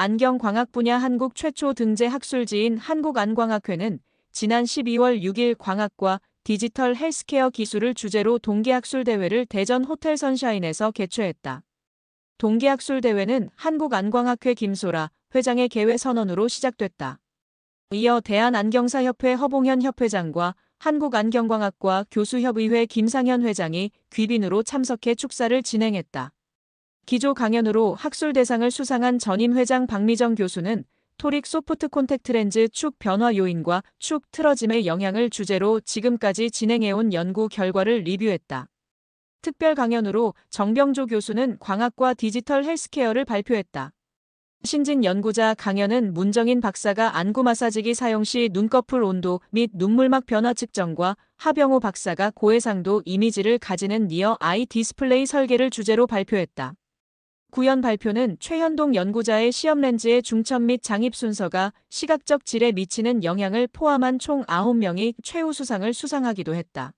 안경광학 분야 한국 최초 등재 학술지인 한국안광학회는 지난 12월 6일 광학과 디지털 헬스케어 기술을 주제로 동계학술대회를 대전 호텔 선샤인에서 개최했다. 동계학술대회는 한국안광학회 김소라 회장의 개회 선언으로 시작됐다. 이어 대한안경사협회 허봉현 협회장과 한국안경광학과 교수협의회 김상현 회장이 귀빈으로 참석해 축사를 진행했다. 기조 강연으로 학술 대상을 수상한 전임 회장 박미정 교수는 토릭 소프트 콘택트 렌즈 축 변화 요인과 축 틀어짐의 영향을 주제로 지금까지 진행해온 연구 결과를 리뷰했다. 특별 강연으로 정병조 교수는 광학과 디지털 헬스케어를 발표했다. 신진 연구자 강연은 문정인 박사가 안구 마사지기 사용 시 눈꺼풀 온도 및 눈물막 변화 측정과 하병호 박사가 고해상도 이미지를 가지는 니어 아이 디스플레이 설계를 주제로 발표했다. 구현 발표는 최현동 연구자의 시험 렌즈의 중첩 및 장입 순서가 시각적 질에 미치는 영향을 포함한 총 9명이 최우 수상을 수상하기도 했다.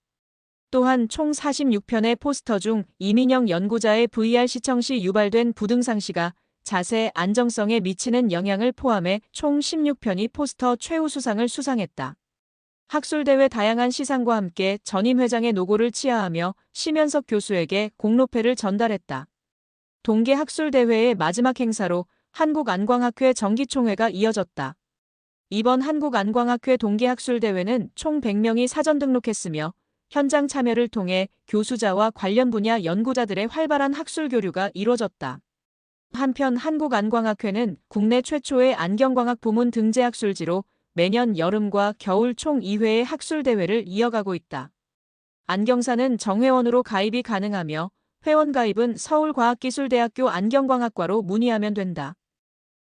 또한 총 46편의 포스터 중 이민영 연구자의 VR 시청 시 유발된 부등상시가 자세 안정성에 미치는 영향을 포함해 총 16편이 포스터 최우 수상을 수상했다. 학술대회 다양한 시상과 함께 전임 회장의 노고를 치하하며 심연석 교수에게 공로패를 전달했다. 동계 학술대회의 마지막 행사로 한국안광학회 정기총회가 이어졌다. 이번 한국안광학회 동계학술대회는 총 100명이 사전 등록했으며 현장 참여를 통해 교수자와 관련 분야 연구자들의 활발한 학술 교류가 이뤄졌다. 한편 한국안광학회는 국내 최초의 안경광학 부문 등재 학술지로 매년 여름과 겨울 총 2회의 학술대회를 이어가고 있다. 안경사는 정회원으로 가입이 가능하며 회원 가입은 서울과학기술대학교 안경광학과로 문의하면 된다.